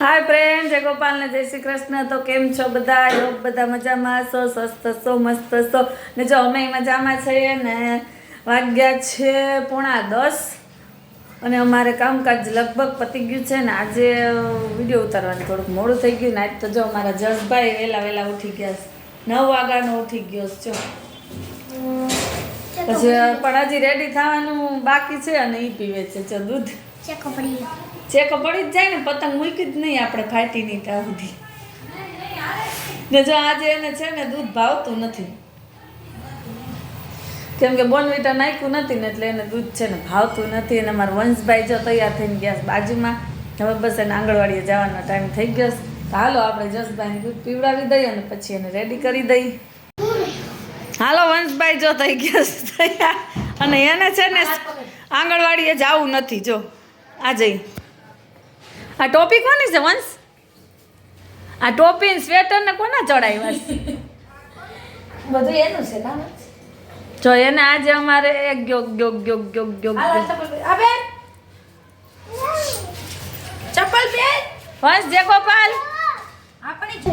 હાય friend જય ગોપાલ ને જય શ્રી કૃષ્ણ. તો કેમ છો બધા? યોગ બધા મજામાં છો સ્વસ્થ છો મસ્ત છો ને જો અમે મજામાં છીએ ને વાગ્યા છે પોણા દસ. અને અમારે કામકાજ લગભગ પતી ગયું છે ને આજે વીડિયો ઉતારવાનું થોડુંક મોડું થઈ ગયું. ને આજ તો જો અમારા જસભાઈ વહેલા વહેલા ઉઠી ગયા છે. નવ વાગ્યાનો ઉઠી ગયો છે જો. પછી પણ હજી રેડી થવાનું બાકી છે અને એ પીવે છે જો દૂધ. ચેક પડી પડી જ જાય ને પતંગ મૂકી જ નહીં આપણે ફાટી નહીં ત્યાં સુધી. ને જો આજે એને છે ને દૂધ ભાવતું નથી. કેમ કે બોનવીટા નાખ્યું નથી ને એટલે એને દૂધ છે ને ભાવતું નથી. અને મારા વંશભાઈ જો તૈયાર થઈને ગયા બાજુમાં. હવે બસ એને આંગણવાડીએ જવાનો ટાઈમ થઈ ગયો હાલો આપણે જસભાઈને દૂધ પીવડાવી દઈએ અને પછી એને રેડી કરી દઈએ. હાલો વંશભાઈ જો થઈ ગયા તૈયાર. અને એને છે ને આંગણવાડીએ જવું નથી. જો આ જઈ. આ ટોપી કોની છે વંશ? આ ટોપી સ્વેટર ને કોના ચડાવ્યા છે? બધું એનું છે જો એને આજે અમારે એક ગયો ગયો ગયો ગયો ગયો ગયો અબે ચપ્પલ બે વંશ જે ગોપાલ આપણી છે.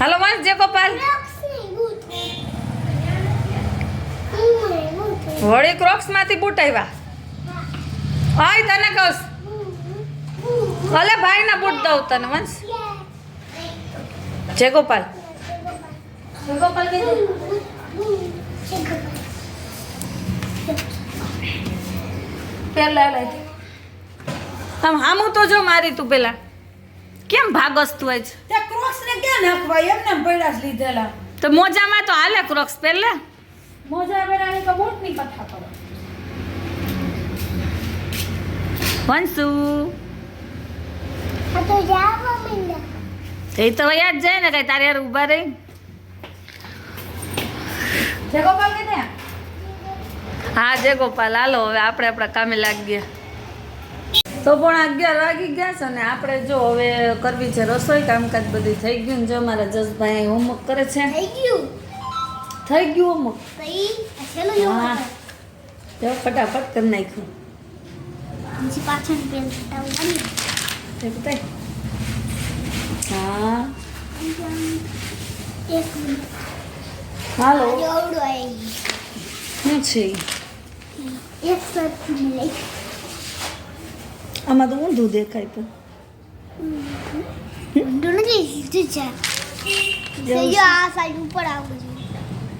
હાલો વંશ જે ગોપાલ વળી ક્રોક્સમાંથી બૂટ આવ્યા. હાય તને કહું ભલે ભાઈ ના બૂટ દઉં તને વંશ. જય ગોપાલ ગોપાલ કીધું પહેર લે લે આમ હામું તો જો મારી તું પેલા. કેમ ભાગસ તું આજ? તે ક્રોક્સ ને ક્યાં નાખવા એમને એમ પડ્યા જ લીધેલા. તો મોજામાં તો હાલે ક્રોક્સ પહેરલે મોજા પહેરાની તો બૂટની કથા કરો. વંશુ. એ તો યાદ જાય ને કઈ તારે યાર ઊભા રહી. જય ગોપાલ કે હા જય ગોપાલ. હાલો હવે આપણે આપણા કામે લાગીએ. તો પણ અગિયાર વાગી ગયા છે ને આપણે જો હવે કરવી છે રસોઈ કામકાજ બધું થઈ ગયું ને જો મારા જસભાઈ હોમવર્ક કરે છે. થઈ ગયું. થઈ ગયું હોમવર્ક? હા. જો ફટાફટ કરી નાખ્યું. પાછળ pen હટાવવાની તે બતાય હા એક મિનિટ હાલો એવડું આવી શું છે ઈ? એક સરખી લઈ આમાં તો ઊંધું દેખાય પણ ઊંડું નથી સીધું છે જો આ સાઈડ ઉપર આવું જોઈએ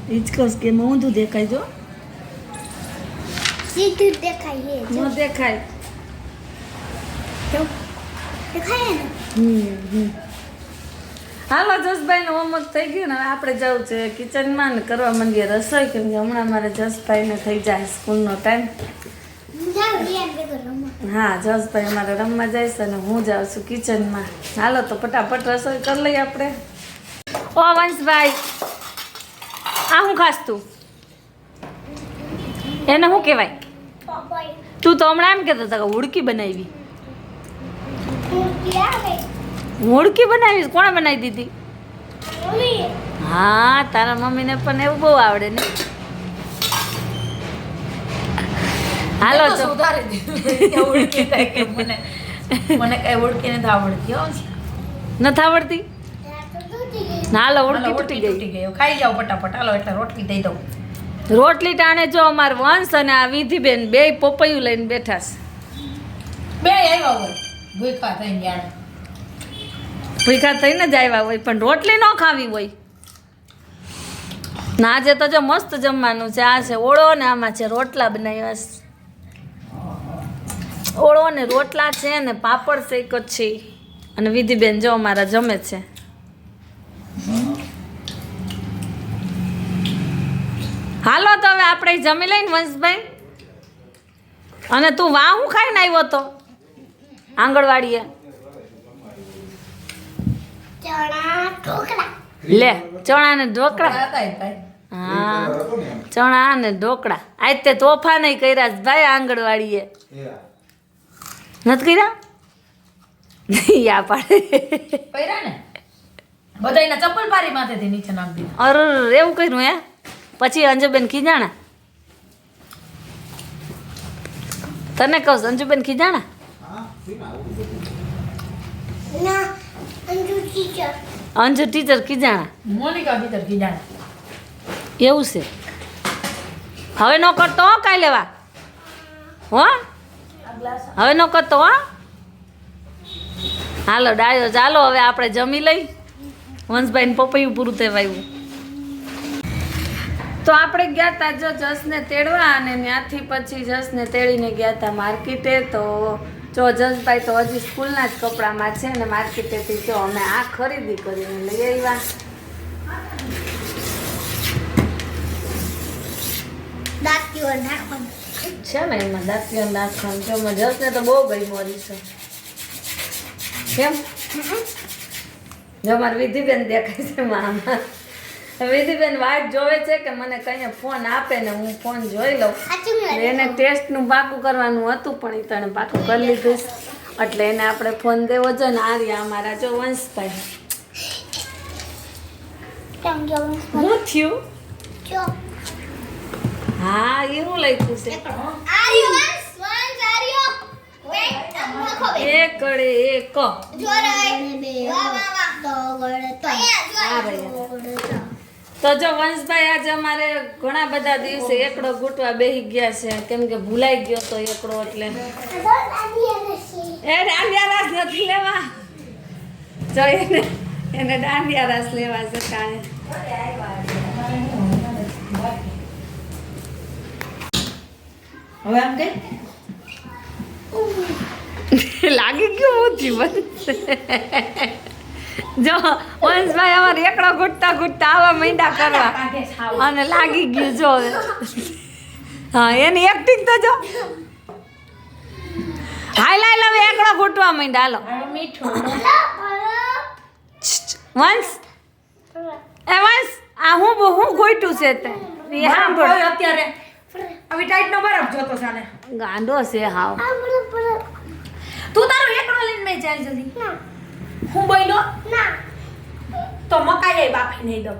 હિચકોસ કે એમાં ઊંધું દેખાય જો સીધું જ દેખાય છે ન દેખાય જો જસભાઈ નું હાલો હોમવર્ક થઈ ગયું ને આપણે જવું છે કિચનમાં ને કરવા માંડીએ રસોઈ કેમ કે હમણાં મારે જસભાઈને થઈ જાય સ્કૂલનો ટાઈમ હા જસભાઈ અમારે રમવા જાય છે અને હું જાઉં છું કિચનમાં હાલો તો ફટાફટ રસોઈ કરી લઈએ આપણે. ઓ વંશભાઈ આ હું ખાસ તું? એને શું કહેવાય? તું તો હમણાં એમ કહેતો હતા કે હુડકી બનાવી. આવે બનાવી કોણે બનાવી દીધી? હા તારા મમ્મીને પણ એવું બહુ આવડે ને. હાલો સુધારી મને. મને કઈ ઓળખી નથી આવડતી હો. નથી આવડતી? હાલો ઓળખી તૂટી ગઈ. ખાઈ જાઓ ફટાફટ. હાલો એટલે રોટલી દઈ દઉં. રોટલી ટાણે જો અમાર વંશ અને આ વિધિબેન બે પપૈયું લઈને બેઠા છે. બે આવ્યા હોય. ભૂખા થઈ ગયા. ભૂખા થઈને જ આવ્યા હોય, પણ રોટલી ન ખાવી હોય. ના આજે તો જો મસ્ત જમવાનું છે. આ છે ઓળો ને આમાં છે રોટલા બનાવ્યા છે. ઓળો ને રોટલા છે ને પાપડ શેક છે. અને વિધિબેન જો અમારા જમે છે. હાલો તો હવે આપણે જમી લઈને વંશભાઈ. અને તું વાહ ખાઈને આવ્યો તો? આંગણવાડીએ. લે ચણા ને ઢોકળા. હા ચણા ને ઢોકળા. આજ તે તોફા નહીં કર્યા ભાઈ આંગણવાડીએ. નથી કર્યા? યા પાડે. પહેર્યા ને? બધાયના ચપ્પલ પારી માથેથી નીચે નાખી દીધા. અર એવું કર્યું હે? પછી અંજુબેન ખીજાણા? તને કહું અંજુબેન ખીજાણા? ના અંજુ ટીચર અંજુ ટીચર કીજાણા મોનિકા ટીચર કી જાણા એવું છે. હવે નો કરતો હો કાંઈ લેવા. હો? હવે નો કરતો હો? હાલો ડાયો ચાલો હવે આપણે જમી લઈ. વંશભાઈને પપૈયું પૂરું થવાયું. તો આપણે ગયા હતા જો જસને તેડવા અને ત્યાંથી પછી જસને તેડીને ગયા હતા માર્કેટે તો જો જસભાઈ તો હજી સ્કૂલના જ કપડામાં છે ને માર્કેટેથી જો અમે આ ખરીદી કરીને લઈ આવ્યા. છે ને એમાં દાંતીઓ નાખવાનું. જો એમાં જસને તો બહુ ગઈ મોરી છે. કેમ? જો મારી વિધિબેન દેખાય છે મામાં. વિધિબેન વાટ જોવે છે કે મને કઈને ફોન આપે ને હું ફોન જોઈ લઉં. એને ટેસ્ટનું પાકું કરવાનું હતું પણ એ તને પાકું કરી લીધું. એટલે એને આપણે ફોન દેવો છે ને આ રહ્યા અમારા જો વંશભાઈ. શું થયું? હા એ હું લખ્યું છે? એક. કડે એક ક. જોરાય વાહ વાહ વાહ તો જો વંશભાઈ આજે અમારે ઘણા બધા દિવસે એકડો ગૂંટવા બેહી ગયા છે. કેમ કે ભૂલાઈ ગયો તો એકડો એટલે. એ દાંડિયા રાસ નથી લેવા. જો એને એને દાંડિયા રાસ લેવા છે કાણે હવે આમ કઈ લાગી ગયું હું જીવન જો વંશભાઈ અમારે એકડો ઘૂટતા ઘૂટતા આવા મૈંડા કરવા અને લાગી ગયું જો. હા એની એક્ટિંગ તો જો. હાલ હાલ હવે એકડો ઘૂંટવા માંડ્યા હાલો. હવે વંશ. એ વંશ આ હું હું ગોઈટું છે તે. અત્યારે આવી ટાઈટ નો બરફ જોતો છે ગાંડો છે હાવ. તું તારો એકડો લઈને મેં ચાલ જલ્દી. હું બોલ્યો તો મકાઈ એ બાફી નહીં દઉં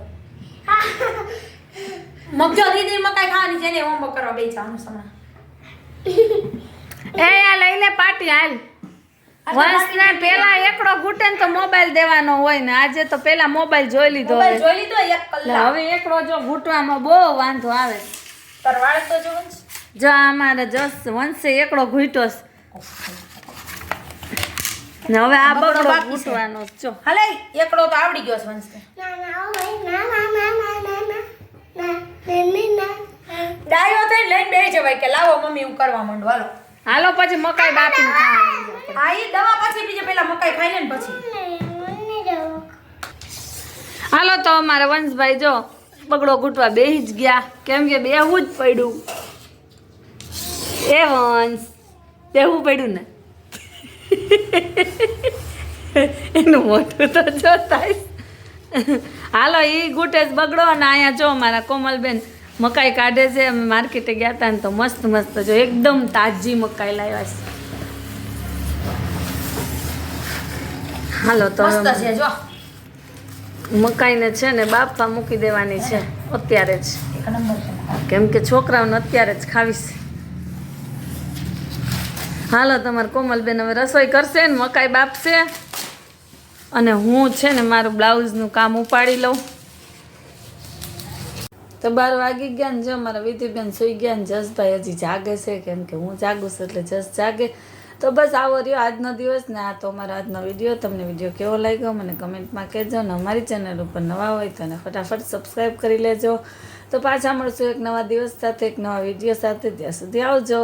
મગજો દીદી મકાઈ ખાવાની છે ને હોમવર્ક કરવા બેસવાનું સમા એ આ લઈ લે પાટી હાલ. વંશને પેલા એકડો ઘૂટે ને તો મોબાઈલ દેવાનો હોય ને. આજે તો પેલા મોબાઈલ જોઈ લીધો હોય જોઈ લીધો એક કલાક. હવે એકડો જો ઘૂંટવામાં બહુ વાંધો આવે. તાર તો જો જો અમારે જસ વંશે એકડો ઘૂંટ્યો છે. ને હવે આ બગડો છે. જો હાલે એકડો તો આવડી ગયો છે વંશ ડાયો થઈને લઈને બે જવાય કે લાવો મમ્મી હું કરવા માંડું. હાલો. હાલો પછી મકાઈ બાપીને હા એ દવા પછી બીજે પેલા મકાઈ ખાઈ લે ને પછી. હાલો તો અમારે વંશભાઈ જો બગડો ઘૂંટવા બેહી જ ગયા. કેમ કે બેહવું જ પડ્યું. એ વંશ બેહવું પડ્યું ને. એનું મોટું તો જો થાય હાલો એ ગુટેજ બગડો અને અહીંયા જો મારા કોમલબેન મકાઈ કાઢે છે. અમે માર્કેટે ગયા હતા ને તો મસ્ત મસ્ત જો એકદમ તાજી મકાઈ લાવ્યા છે. હાલો તો મસ્ત જો. મકાઈને છે ને બાપા મૂકી દેવાની છે. અત્યારે જ. કેમ કે છોકરાઓને અત્યારે જ ખાવીશ. હાલો, તમારે કોમલબેન હવે રસોઈ કરશે ને મકાઈ બાપશે. અને હું છે ને મારું બ્લાઉઝનું કામ ઉપાડી લઉં. તો બાર વાગી ગયા ને જો, મારા વિધિબેન સુઈ ગયા ને જસભાઈ હજી જાગે છે, કેમ કે હું જાગું છું એટલે જસ જાગે. તો બસ આવો રહ્યો આજનો દિવસ ને આ તો અમારો આજનો વીડિયો. તમને વીડિયો કેવો લાગ્યો મને કમેન્ટમાં કહેજો ને અમારી ચેનલ ઉપર નવા હોય તો એને ફટાફટ સબસ્ક્રાઈબ કરી લેજો. તો પાછા મળશું એક નવા દિવસ સાથે, એક નવા વીડિયો સાથે. ત્યાં સુધી આવજો.